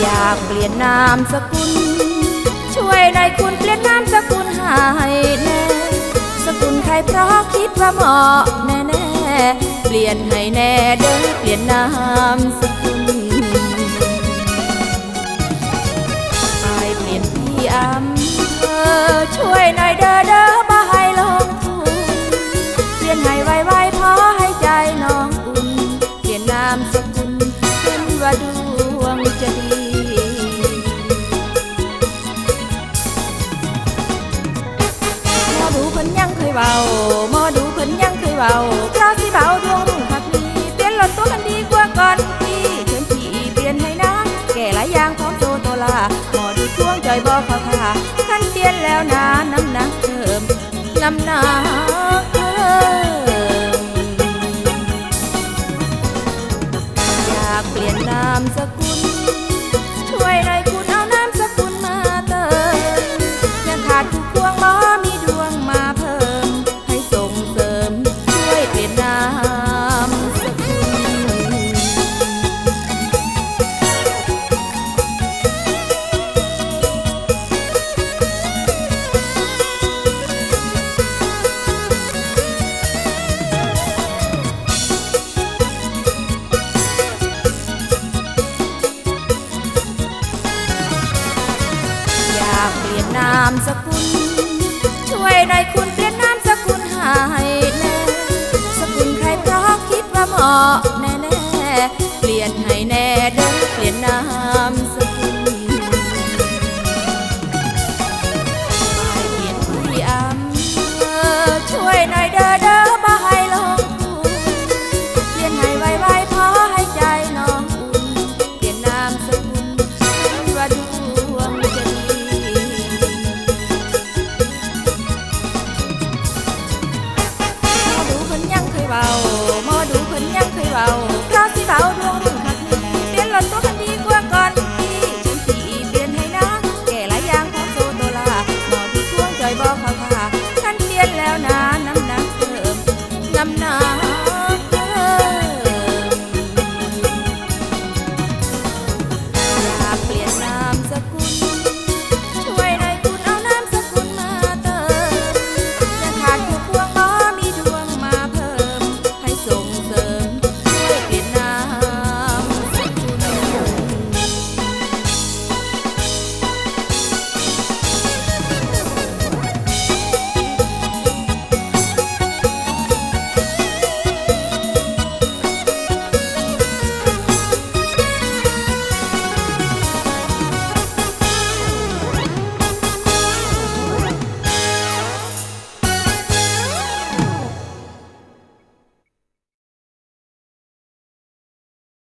อยากเปลี่ยนนามสกุล ช่วยหน่อยคุณเปลี่ยนนามสกุลให้แน่ สกุลใครเพราะคิดว่าเหมาะแน่แน่ๆเปลี่ยนให้แน่เด้อเปลี่ยนนามสกุลไปเปลี่ยนที่อำเภอช่วยหน่อยเด้อ เพิ่นยังเคยเบาเพราะสิเบาดวงรุ่งพักนี้เปลี่ยนหลดตัวกันดีกว่าก่อนพี่เชิญพี่เปลี่ยนให้นะแก่หลายอย่างของโจโตลาหมอดูช่วงใจบอกเขาท่าขั้นเปลี่ยนแล้วนะน้ำหนักเพิ่มน้ำหนักเพิ่มอยากเปลี่ยนนามสกุลช่วยหน่อยากเปลี่ยนนามสกุล ช่วยหน่อยคุณเปลี่ยนนามสกุลให้แน่สกุลใครเพราะคิดว่าเหมาะแน่แน่เปลี่ยนให้แน่เด้อเปลี่ยนนาม ยเบาหมอดูเพิ่นยังเคยเบาเพราะสิเบาดวงรุ่งคักนี้เปลี่ยนหลอนตัวกันดีกว่าก่อนพี่ฉันสีเปลี่ยนให้นะแก่หลายอย่างของโซโตลาหมอดูช่วงจอยบอกเขา